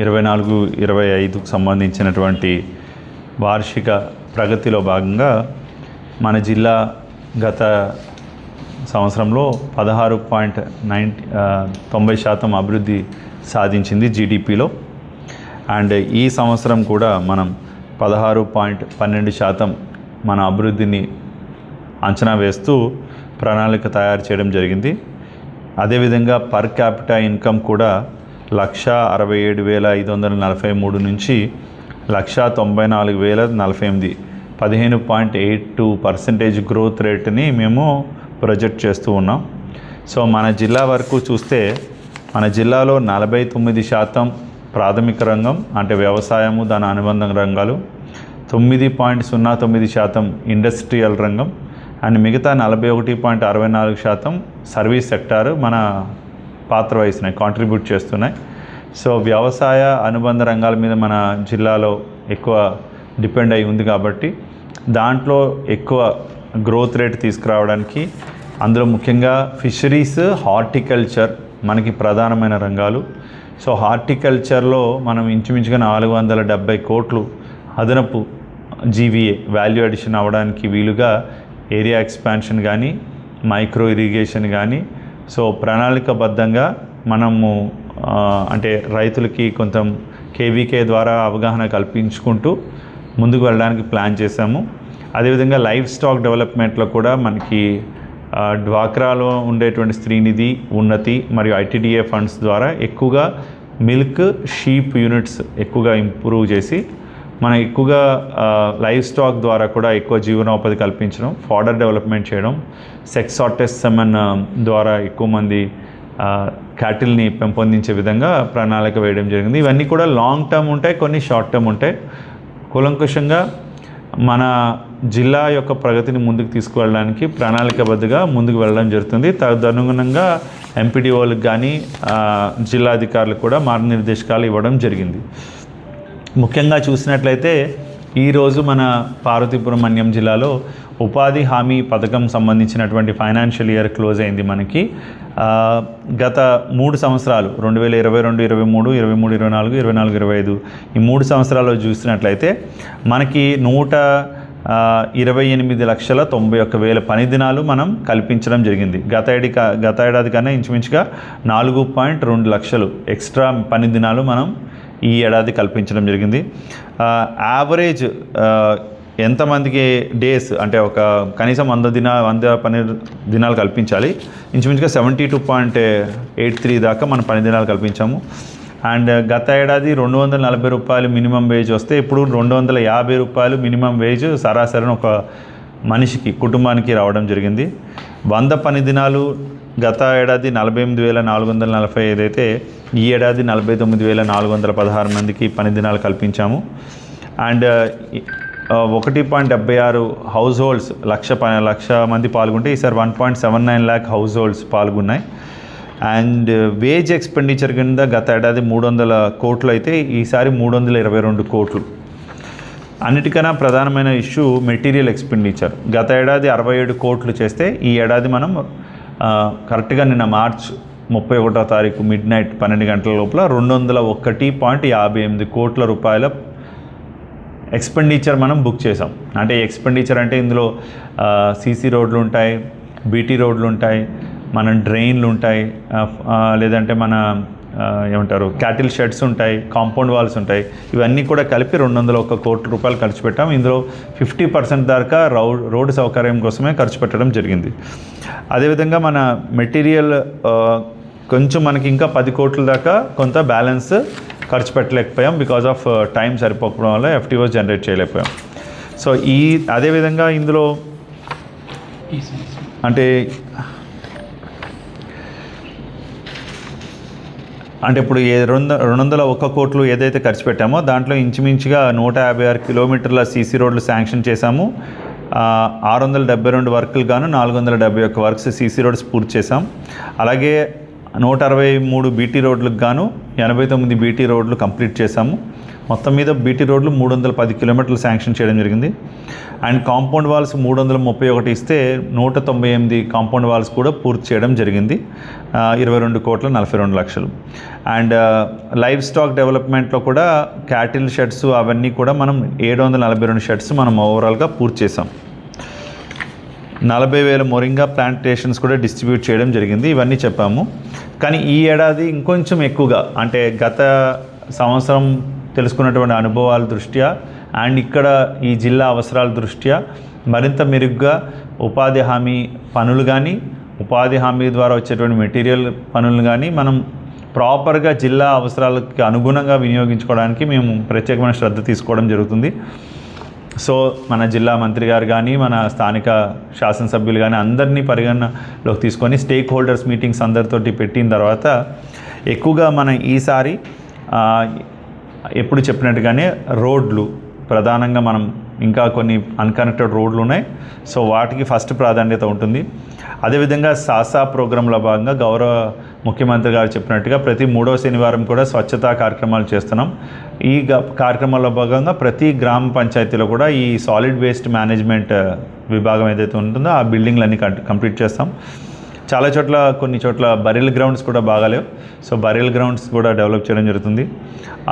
ఇరవై నాలుగు ఇరవై ఐదుకు సంబంధించినటువంటి వార్షిక ప్రగతిలో భాగంగా మన జిల్లా గత సంవత్సరంలో పదహారు పాయింట్ నైంటీ తొంభై శాతం అభివృద్ధి సాధించింది జీడిపిలో. అండ్ ఈ సంవత్సరం కూడా మనం పదహారు పాయింట్ పన్నెండు శాతం మన అభివృద్ధిని అంచనా వేస్తూ ప్రణాళిక తయారు చేయడం జరిగింది. అదేవిధంగా పర్ క్యాపిటా ఇన్కమ్ కూడా లక్ష అరవై ఏడు వేల ఐదు వందల నలభై మూడు నుంచి లక్ష తొంభై నాలుగు వేల నలభై ఎనిమిది. పదిహేను point eight two percentage growth రేట్ని మేము ప్రొజెక్ట్ చేస్తూ ఉన్నాం. సో మన జిల్లా వరకు చూస్తే మన జిల్లాలో నలభై తొమ్మిది శాతం ప్రాథమిక రంగం అంటే వ్యవసాయము దాని అనుబంధ రంగాలు తొమ్మిది పాయింట్ సున్నా తొమ్మిది శాతం ఇండస్ట్రియల్ రంగం అండ్ మిగతా నలభై ఒకటి పాయింట్ అరవై నాలుగు శాతం సర్వీస్ సెక్టార్ మన పాత్ర వహిస్తున్నాయి కాంట్రిబ్యూట్ చేస్తున్నాయి. సో వ్యవసాయ అనుబంధ రంగాల మీద మన జిల్లాలో ఎక్కువ డిపెండ్ అయి ఉంది కాబట్టి దాంట్లో ఎక్కువ గ్రోత్ రేట్ తీసుకురావడానికి అందులో ముఖ్యంగా ఫిషరీస్ హార్టికల్చర్ మనకి ప్రధానమైన రంగాలు. సో హార్టికల్చర్లో మనం ఇంచుమించుగా నాలుగు వందల డెబ్బై కోట్లు అదనపు జీవీఏ వాల్యూ అడిషన్ అవ్వడానికి వీలుగా ఏరియా ఎక్స్పాన్షన్ కానీ మైక్రో ఇరిగేషన్ కానీ సో ప్రణాళికబద్ధంగా మనము అంటే రైతులకి కొంచెం కేవీకే ద్వారా అవగాహన కల్పించుకుంటూ ముందుకు వెళ్ళడానికి ప్లాన్ చేశాము. అదేవిధంగా లైఫ్ స్టాక్ డెవలప్మెంట్లో కూడా మనకి డ్వాక్రాలో ఉండేటువంటి స్త్రీనిధి ఉన్నతి మరియు ఐటీడీఏ ఫండ్స్ ద్వారా ఎక్కువగా మిల్క్ షీప్ యూనిట్స్ ఎక్కువగా ఇంప్రూవ్ చేసి మనం ఎక్కువగా లైఫ్ స్టాక్ ద్వారా కూడా ఎక్కువ జీవనోపాధి కల్పించడం ఫాడర్ డెవలప్మెంట్ చేయడం సెక్స్ ఆర్టిస్ట్ సెమన్ ద్వారా ఎక్కువ మంది క్యాటిల్ని పెంపొందించే విధంగా ప్రణాళిక వేయడం జరిగింది. ఇవన్నీ కూడా లాంగ్ టర్మ్ ఉంటాయి కొన్ని షార్ట్ టర్మ్ ఉంటాయి. కూలంకుషంగా మన జిల్లా యొక్క ప్రగతిని ముందుకు తీసుకువెళ్ళడానికి ప్రణాళికబద్ధగా ముందుకు వెళ్ళడం జరుగుతుంది. తదనుగుణంగా ఎంపీడీఓలకు కానీ జిల్లా అధికారులకు కూడా మార్గనిర్దేశకాలు ఇవ్వడం జరిగింది. ముఖ్యంగా చూసినట్లయితే ఈరోజు మన పార్వతీపురం మన్యం జిల్లాలో ఉపాధి హామీ పథకం సంబంధించినటువంటి ఫైనాన్షియల్ ఇయర్ క్లోజ్ అయింది మనకి. గత మూడు సంవత్సరాలు రెండు వేల ఇరవై రెండు ఇరవై మూడు ఇరవై మూడు ఇరవై నాలుగు ఇరవై నాలుగు ఇరవై ఐదు ఈ మూడు సంవత్సరాల్లో చూసినట్లయితే మనకి నూట ఇరవై ఎనిమిది లక్షల తొంభై ఒక్క వేల పని దినాలు మనం కల్పించడం జరిగింది. గత ఏడి గత ఏడాది కన్నా ఇంచుమించుగా నాలుగు పాయింట్ రెండు లక్షలు ఎక్స్ట్రా పని దినాలు మనం ఈ ఏడాది కల్పించడం జరిగింది. యావరేజ్ ఎంతమందికి డేస్ అంటే ఒక కనీసం వంద దిన వంద పని దినాలు కల్పించాలి. ఇంచుమించుగా seventy two point eight three దాకా మనం పని దినాలు కల్పించాము. అండ్ గత ఏడాది రెండు వందల నలభై రూపాయలు మినిమం వేజ్ వస్తే ఇప్పుడు రెండు వందల యాభై రూపాయలు మినిమం వేజ్ సరాసరిన ఒక మనిషికి కుటుంబానికి రావడం జరిగింది. వంద పని దినాలు గత ఏడాది నలభై ఎనిమిది వేల నాలుగు వందల నలభై ఐదు అయితే ఈ ఏడాది నలభై తొమ్మిది వేల నాలుగు వందల పదహారు మందికి పని దినాలు కల్పించాము. అండ్ ఒకటి పాయింట్ డెబ్బై ఆరు హౌస్ హోల్డ్స్ లక్ష ప లక్ష మంది పాల్గొంటే ఈసారి one point seven nine lakh households పాల్గొన్నాయి. And wage expenditure కింద గత ఏడాది మూడు వందల కోట్లు అయితే ఈసారి మూడు వందల ఇరవై రెండు కోట్లు. అన్నిటికన్నా ప్రధానమైన ఇష్యూ మెటీరియల్ ఎక్స్పెండిచర్ గత ఏడాది అరవై ఏడు కోట్లు చేస్తే ఈ ఏడాది మనం కరెక్ట్గా నిన్న మార్చ్ ముప్పై ఒకటో తారీఖు మిడ్ నైట్ పన్నెండు గంటల లోపల రెండు వందల ఒకటి పాయింట్ యాభై ఎనిమిది కోట్ల రూపాయల ఎక్స్పెండిచర్ మనం బుక్ చేసాం అంటే ఎక్స్పెండిచర్ అంటే ఇందులో సీసీ రోడ్లు ఉంటాయి బీటీ రోడ్లు ఉంటాయి మన డ్రైన్లు ఉంటాయి లేదంటే మన ఏమంటారు క్యాటిల్ షెడ్స్ ఉంటాయి కాంపౌండ్ వాల్స్ ఉంటాయి. ఇవన్నీ కూడా కలిపి రెండు వందల ఒక కోట్ల రూపాయలు ఖర్చు పెట్టాం. ఇందులో ఫిఫ్టీ పర్సెంట్ దాకా రౌ రోడ్డు సౌకర్యం కోసమే ఖర్చు పెట్టడం జరిగింది. అదేవిధంగా మన మెటీరియల్ కొంచెం మనకి ఇంకా పది కోట్ల దాకా కొంత బ్యాలెన్స్ ఖర్చు పెట్టలేకపోయాం బికాజ్ ఆఫ్ టైం సరిపోకపోవడం వల్ల ఎఫ్టీఓస్ జనరేట్ చేయలేకపోయాం. సో ఈ అదేవిధంగా ఇందులో అంటే అంటే ఇప్పుడు ఏ రెండు రెండు వందల ఒక్క కోట్లు ఏదైతే ఖర్చు పెట్టామో దాంట్లో ఇంచుమించుగా నూట యాభై ఆరు కిలోమీటర్ల సీసీ రోడ్లు శాంక్షన్ చేశాము. ఆరు వందల డెబ్బై రెండు వర్క్లు గాను నాలుగు వందల డెబ్బై ఒక్క వర్క్స్ సీసీ రోడ్స్ పూర్తి చేశాం. అలాగే నూట అరవై మూడు బీటీ రోడ్లకు గాను ఎనభై తొమ్మిది బీటీ రోడ్లు కంప్లీట్ చేశాము. మొత్తం మీద బీటీ రోడ్లు మూడు వందల పది కిలోమీటర్లు శాంక్షన్ చేయడం జరిగింది. అండ్ కాంపౌండ్ వాల్స్ మూడు వందల ముప్పై ఒకటి ఇస్తే నూట తొంభై ఎనిమిది కాంపౌండ్ వాల్స్ కూడా పూర్తి చేయడం జరిగింది. ఇరవై రెండు కోట్ల నలభై రెండు లక్షలు. అండ్ లైవ్ స్టాక్ డెవలప్మెంట్లో కూడా క్యాటిల్ షెడ్స్ అవన్నీ కూడా మనం ఏడు వందల నలభై రెండు షెడ్స్ మనం ఓవరాల్గా పూర్తి చేసాం నలభై వేల మొరింగా ప్లాంటేషన్స్ కూడా డిస్ట్రిబ్యూట్ చేయడం జరిగింది. ఇవన్నీ చెప్పాము. కానీ ఈ ఏడాది ఇంకొంచెం ఎక్కువగా అంటే గత సంవత్సరం తెలుసుకున్నటువంటి అనుభవాల దృష్ట్యా అండ్ ఇక్కడ ఈ జిల్లా అవసరాల దృష్ట్యా మరింత మెరుగ్గా ఉపాధి హామీ పనులు కానీ ఉపాధి హామీ ద్వారా వచ్చేటువంటి మెటీరియల్ పనులు కానీ మనం ప్రాపర్గా జిల్లా అవసరాలకి అనుగుణంగా వినియోగించుకోవడానికి మేము ప్రత్యేకమైన శ్రద్ధ తీసుకోవడం జరుగుతుంది. సో మన జిల్లా మంత్రి గారు కానీ మన స్థానిక శాసనసభ్యులు కానీ అందరినీ పరిగణనలోకి తీసుకొని స్టేక్ హోల్డర్స్ మీటింగ్స్ అందరితోటి పెట్టిన తర్వాత ఎక్కువగా మనం ఈసారి ఎప్పుడు చెప్పినట్టుగానే రోడ్లు. ప్రధానంగా మనం ఇంకా కొన్ని అన్కనెక్టెడ్ రోడ్లు ఉన్నాయి. సో వాటికి ఫస్ట్ ప్రాధాన్యత ఉంటుంది. అదేవిధంగా సాసా ప్రోగ్రాంలో భాగంగా గౌరవ ముఖ్యమంత్రి గారు చెప్పినట్టుగా ప్రతి మూడవ శనివారం కూడా స్వచ్ఛతా కార్యక్రమాలు చేస్తున్నాం. ఈ గ- కార్యక్రమాల్లో భాగంగా ప్రతి గ్రామ పంచాయతీలో కూడా ఈ సాలిడ్ వేస్ట్ మేనేజ్మెంట్ విభాగం ఏదైతే ఉంటుందో ఆ బిల్డింగ్లన్నీ కంప్లీట్ చేస్తాం. చాలా చోట్ల కొన్ని చోట్ల బరిల్ గ్రౌండ్స్ కూడా బాగాలేవు. సో బరిల్ గ్రౌండ్స్ కూడా డెవలప్ చేయడం జరుగుతుంది.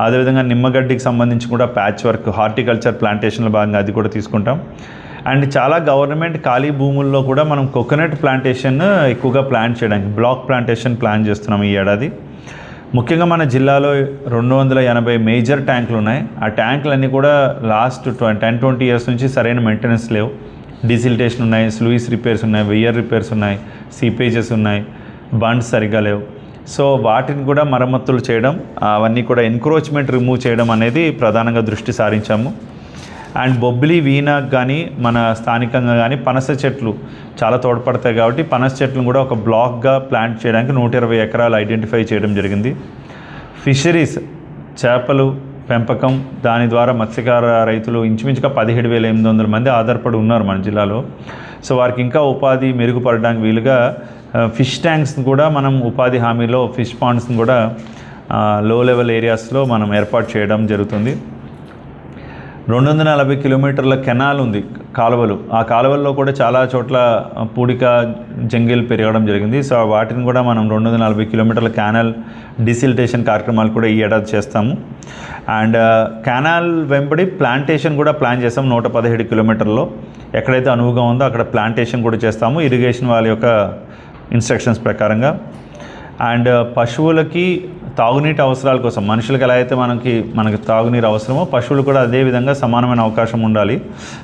అదేవిధంగా నిమ్మగడ్డికి సంబంధించి కూడా ప్యాచ్ వర్క్ హార్టికల్చర్ ప్లాంటేషన్లో భాగంగా అది కూడా తీసుకుంటాం. అండ్ చాలా గవర్నమెంట్ ఖాళీ భూముల్లో కూడా మనం కోకోనట్ ప్లాంటేషన్ ఎక్కువగా ప్లాన్ చేయడానికి బ్లాక్ ప్లాంటేషన్ ప్లాన్ చేస్తున్నాం ఈ ఏడాది. ముఖ్యంగా మన జిల్లాలో రెండు వందల ఎనభై మేజర్ ట్యాంకులు ఉన్నాయి. ఆ ట్యాంకులన్నీ కూడా లాస్ట్ టెన్ ట్వంటీ ఇయర్స్ నుంచి సరైన మెయింటెనెన్స్ లేవు. డిసిల్టేషన్ ఉన్నాయి స్లూయిస్ రిపేర్స్ ఉన్నాయి వెయ్యర్ రిపేర్స్ ఉన్నాయి సీపేజెస్ ఉన్నాయి బండ్స్ సరిగా లేవు. సో వాటిని కూడా మరమ్మతులు చేయడం అవన్నీ కూడా ఎన్క్రోచ్మెంట్ రిమూవ్ చేయడం అనేది ప్రధానంగా దృష్టి సారించాము. అండ్ బొబ్బిలి వీణ కానీ మన స్థానికంగా కానీ పనస చెట్లు చాలా తోడ్పడతాయి కాబట్టి పనస చెట్లను కూడా ఒక బ్లాక్గా ప్లాంట్ చేయడానికి నూట ఇరవై ఎకరాలు ఐడెంటిఫై చేయడం జరిగింది. ఫిషరీస్ చేపలు పెంపకం దాని ద్వారా మత్స్యకార రైతులు ఇంచుమించుగా పదిహేడు వేల ఎనిమిది వందల మంది ఆధారపడి ఉన్నారు మన జిల్లాలో. సో వారికి ఇంకా ఉపాధి మెరుగుపడడానికి వీలుగా ఫిష్ ట్యాంక్స్ని కూడా మనం ఉపాధి హామీలో ఫిష్ పాండ్స్ని కూడా లో లెవెల్ ఏరియాస్లో మనం ఏర్పాటు చేయడం జరుగుతుంది. రెండు వందల నలభై కిలోమీటర్ల కెనాల్ ఉంది కాలువలు. ఆ కాలువల్లో కూడా చాలా చోట్ల పూడిక జంగిల్ పెరగడం జరిగింది. సో వాటిని కూడా మనం రెండు వందల నలభై కిలోమీటర్ల కెనాల్ డిసిల్టేషన్ కార్యక్రమాలు కూడా ఈ ఏడాది చేస్తాము. అండ్ కెనాల్ వెంబడి ప్లాంటేషన్ కూడా ప్లాన్ చేస్తాం నూట పదిహేడు కిలోమీటర్లో. ఎక్కడైతే అనువుగా ఉందో అక్కడ ప్లాంటేషన్ కూడా చేస్తాము ఇరిగేషన్ వాళ్ళ యొక్క ఇన్స్ట్రక్షన్స్ ప్రకారంగా. అండ్ పశువులకి తాగునీటి అవసరాల కోసం మనుషులకు ఎలా అయితే మనకి మనకి తాగునీరు అవసరమో పశువులు కూడా అదే విధంగా సమానమైన అవకాశం ఉండాలి.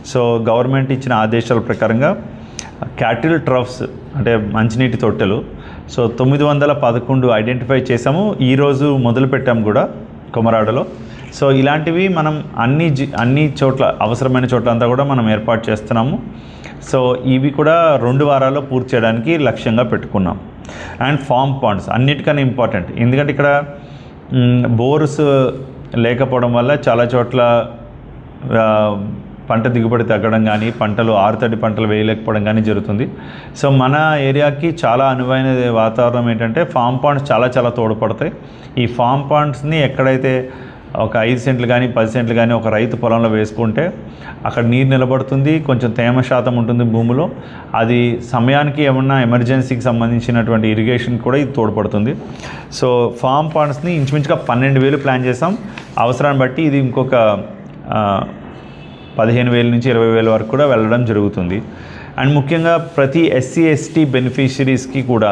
సో గవర్నమెంట్ ఇచ్చిన ఆదేశాల ప్రకారంగా క్యాటిల్ ట్రఫ్స్ అంటే మంచినీటి తొట్టెలు సో తొమ్మిది వందల పదకొండు ఐడెంటిఫై చేసాము ఈరోజు మొదలుపెట్టాము కూడా కొమరాడలో. సో ఇలాంటివి మనం అన్ని జి అన్ని చోట్ల అవసరమైన చోట్ల అంతా కూడా మనం ఏర్పాటు చేస్తున్నాము. సో ఇవి కూడా రెండు వారాల్లో పూర్తి చేయడానికి లక్ష్యంగా పెట్టుకున్నాం. అండ్ ఫామ్ పాండ్స్ అన్నిటికన్నా ఇంపార్టెంట్. ఎందుకంటే ఇక్కడ బోర్స్ లేకపోవడం వల్ల చాలా చోట్ల పంట దిగుబడి తగ్గడం కానీ పంటలు ఆరుతడి పంటలు వేయలేకపోవడం కానీ జరుగుతుంది. సో మన ఏరియాకి చాలా అనువైన వాతావరణం ఏంటంటే ఫామ్ పాండ్స్ చాలా చాలా తోడ్పడతాయి. ఈ ఫామ్ పాండ్స్ని ఎక్కడైతే ఒక ఐదు సెంట్లు కానీ పది సెంట్లు కానీ ఒక రైతు పొలంలో వేసుకుంటే అక్కడ నీరు నిలబడుతుంది కొంచెం తేమ శాతం ఉంటుంది భూమిలో. అది సమయానికి ఏమన్నా ఎమర్జెన్సీకి సంబంధించినటువంటి ఇరిగేషన్ కూడా ఇది తోడ్పడుతుంది. సో ఫామ్ పాండ్స్ని ఇంచుమించుగా పన్నెండు వేలు ప్లాన్ చేసాం అవసరాన్ని బట్టి ఇది ఇంకొక పదిహేను వేల నుంచి ఇరవై వేల వరకు కూడా వెళ్ళడం జరుగుతుంది. అండ్ ముఖ్యంగా ప్రతి ఎస్సీ ఎస్టీ బెనిఫిషరీస్కి కూడా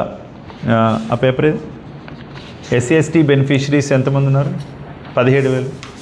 ఆ, ఆ పేపర్ ఏది? ఎస్సీ ఎస్టీ బెనిఫిషరీస్ ఎంతమంది ఉన్నారు? పదిహేడు వేలు.